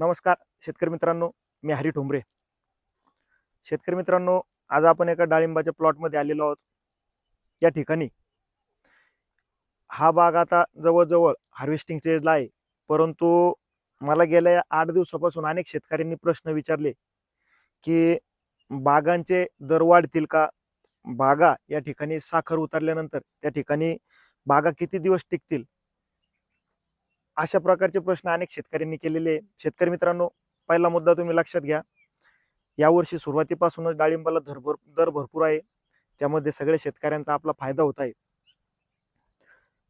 नमस्कार शेतकरी मित्रांनो मी हरी ठोंबरे शेतकरी मित्रांनो आज आपण एका डाळिंबाच्या प्लॉटमध्ये आलेलो आहोत. या ठिकाणी हा बाग आता जवळजवळ हार्वेस्टिंग स्टेजला आहे. परंतु मला गेल्या आठ दिवसापासून अनेक शेतकऱ्यांनी प्रश्न विचारले की बागांचे दर वाढतील का? बागा या ठिकाणी साखर उतरल्यानंतर त्या ठिकाणी बागा किती दिवस टिकतील? अशा प्रकारचे प्रश्न अनेक शेतकऱ्यांनी केलेले शेतकरी मित्रांनो पहिला मुद्दा तुम्ही लक्षात घ्या. यावर्षी सुरुवातीपासूनच डाळिंबाला दर भर दर भरपूर आहे. त्यामध्ये सगळ्या शेतकऱ्यांचा आपला फायदा होत आहे.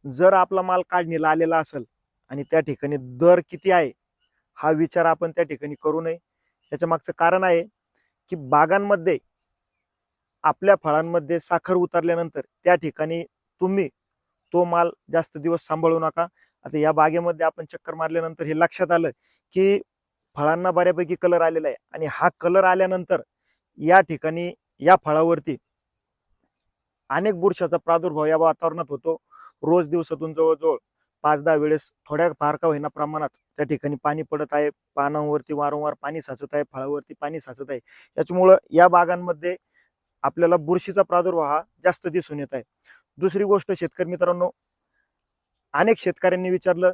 जर आपला माल काढणीला आलेला असेल आणि त्या ठिकाणी दर किती आहे हा विचार आपण त्या ठिकाणी करू नये. याच्या मागचं कारण आहे की बागांमध्ये आपल्या फळांमध्ये साखर उतरल्यानंतर त्या ठिकाणी तुम्ही तो माल जास्त दिवस सांभाळू नका. आता या बागेमध्ये आपण चक्कर मारल्यानंतर हे लक्षात आलं की फळांना बऱ्यापैकी कलर आलेला आहे. आणि हा कलर आल्यानंतर या ठिकाणी या फळावरती अनेक बुरशाचा प्रादुर्भाव या वातावरणात होतो. रोज दिवसातून जवळजवळ पाच दहा वेळेस थोड्या फार का होईना प्रमाणात त्या ठिकाणी पाणी पडत आहे. पानांवरती वारंवार पाणी साचत आहे फळावरती पाणी साचत आहे. याच्यामुळं या बागांमध्ये आपल्याला बुरशीचा प्रादुर्भाव हा जास्त दिसून येत आहे. दुसरी गोष्ट शेतकरी मित्रांनो अनेक शेतकऱ्यांनी विचारलं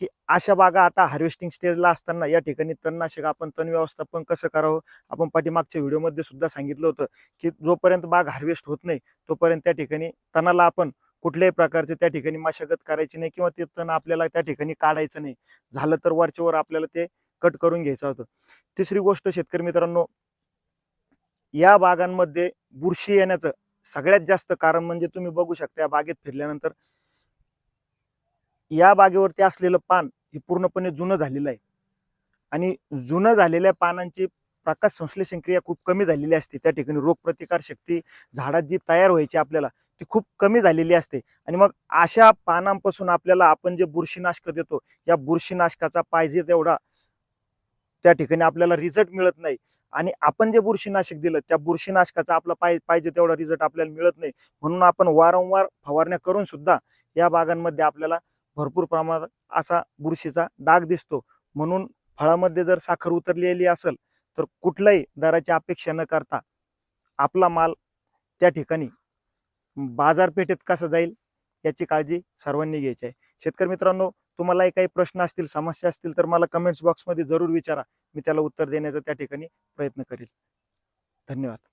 की अशा बागा आता हार्वेस्टिंग स्टेजला असताना या ठिकाणी तणनाशक आपण तण व्यवस्थापन कसं करावं? आपण पाठीमागच्या व्हिडिओमध्ये सुद्धा सांगितलं होतं की जोपर्यंत बाग हार्वेस्ट होत नाही तोपर्यंत त्या ठिकाणी तणाला आपण कुठल्याही प्रकारचे त्या ठिकाणी मशागत करायची नाही किंवा ते तण आपल्याला त्या ठिकाणी काढायचं नाही. झालं तर वरच्या वर आपल्याला ते कट करून घ्यायचं होतं. तिसरी गोष्ट शेतकरी मित्रांनो या बागांमध्ये बुरशी येण्याचं सगळ्यात जास्त कारण म्हणजे तुम्ही बघू शकता या बागेत फिरल्यानंतर या बागेवरती असलेलं पान हे पूर्णपणे जुनं झालेलं आहे. आणि जुनं झालेल्या पानांची प्रकाश संश्लेषण क्रिया खूप कमी झालेली असते. त्या ठिकाणी रोगप्रतिकार शक्ती झाडात जी तयार व्हायची आपल्याला ती खूप कमी झालेली असते. आणि मग अशा पानांपासून आपल्याला आपण जे बुरशीनाशक देतो या बुरशीनाशकाचा पाहिजे तेवढा त्या ठिकाणी आपल्याला रिझल्ट मिळत नाही. आणि आपण जे बुरशीनाशक दिलं त्या बुरशीनाशकाचा आपला पाय पाहिजे तेवढा रिझल्ट आपल्याला मिळत नाही. म्हणून आपण वारंवार फवारण्या करून सुद्धा या बागांमध्ये आपल्याला भरपूर प्रमाणात असा बुरशीचा डाग दिसतो. म्हणून फळामध्ये जर साखर उतरलेली असेल तर कुठल्याही दराची अपेक्षा न करता आपला माल त्या ठिकाणी बाजारपेठेत कसा जाईल याची काळजी सर्वांनी घ्यायची आहे. शेतकरी मित्रांनो तुम्हालाही काही प्रश्न असतील समस्या असतील तर मला कमेंट्स बॉक्समध्ये जरूर विचारा. मी त्याला उत्तर देण्याचा त्या ठिकाणी प्रयत्न करेल. धन्यवाद.